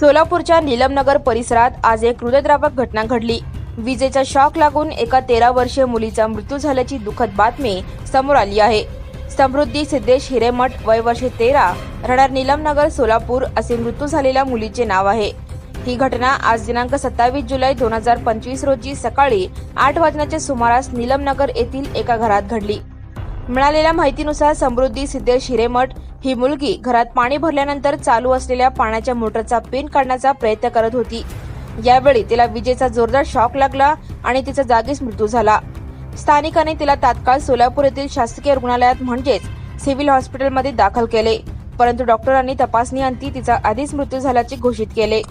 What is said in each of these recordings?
सोलापूरच्या नीलमनगर परिसरात आज एक हृदयद्रावक घटना घडली. विजेचा शॉक लागून एका तेरा वर्षीय मुलीचा मृत्यू झाल्याची दुःखद बातमी समोर आली आहे. समृद्धी सिद्धेश हिरेमठ वय वर्षे तेरा राहणार नीलमनगर सोलापूर असे मृत्यू झालेल्या मुलीचे नाव आहे. ही घटना आज दिनांक सत्तावीस जुलै दोन हजार पंचवीस रोजी सकाळी आठ वाजण्याच्या सुमारास नीलमनगर येथील एका घरात घडली. मिळालेल्या माहितीनुसार समृद्धी सिद्धेश हिरेमठ ही मुलगी घरात पाणी भरल्यानंतर चालू असलेल्या पाण्याच्या मोटरचा पिन काढण्याचा प्रयत्न करत होती. यावेळी तिला विजेचा जोरदार शॉक लागला आणि तिचा जागीच मृत्यू झाला. स्थानिकांनी तिला तात्काळ सोलापूर येथील शासकीय रुग्णालयात म्हणजेच सिव्हिल हॉस्पिटलमध्ये दाखल केले. परंतु डॉक्टरांनी तपासणी अंती तिचा आधीच मृत्यू झाल्याचे घोषित केले.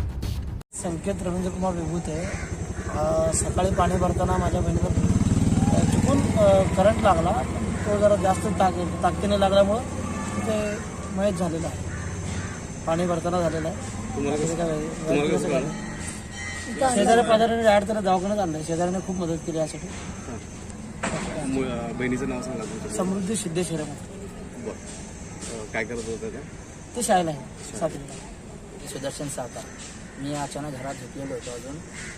संकेत रवींद्र कुमार विभूत आहे सकाळी पाणी भरताना माझ्या बहिणीला चुकून करंट लागला. तो जरा जास्त ताक ताकदीने लागल्यामुळं तिथे मयत झालेला आहे. पाणी भरताना झालेलं आहे. कसं काय? शेजारी पाजाऱ्याने डायरेक्ट त्याला दवाखान्यात आणलं शेजाऱ्याने खूप मदत केली यासाठी. बहिणीचं नाव सांगा तुमचं. समृद्धी सिद्धेश्वर काय करत होतं ते शाळेला आहे. सातवीला. सुदर्शन साता मी अचानक घरात झोपलेलो होतो अजून.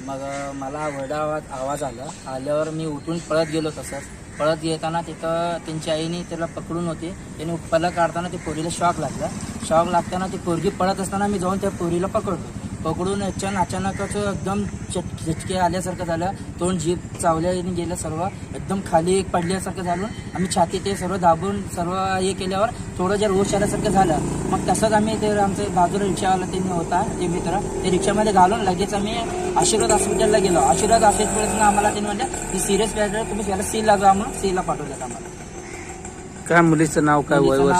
मग मला वरडा आवाज आवाज आला. आल्यावर मी उठून पळत गेलो तसंच पळत येताना तिथं त्यांची आईने त्याला पकडून होते. त्याने पलक काढताना ते पोरीला शॉक लागला. शॉक लागताना ती पोरगी पळत असताना मी जाऊन त्या पोरीला पकडलो पकडून अचानक अचानकच एकदम चट झटके आल्यासारखं झालं. तोंड जीभ चावल्याने गेलं सर्व. एकदम खाली पडल्यासारखं झालं. आम्ही छाती ते सर्व दाबून सर्व हे केल्यावर थोडं जर होश आल्यासारखं झालं मग तसंच आम्ही ते आमचं बाजूला रिक्षावाला त्यांनी होता ते मित्र ते रिक्षामध्ये घालून लगेच आम्ही आशीर्वाद हॉस्पिटलला गेलो. आशीर्वाद हॉस्पिटलला आम्हाला त्यांनी म्हणलं की सिरियस पॅड तुम्ही याला सीला जा म्हणून सीला पाठवलं आम्हाला. काय मुलीचं नाव काय वय वर्ष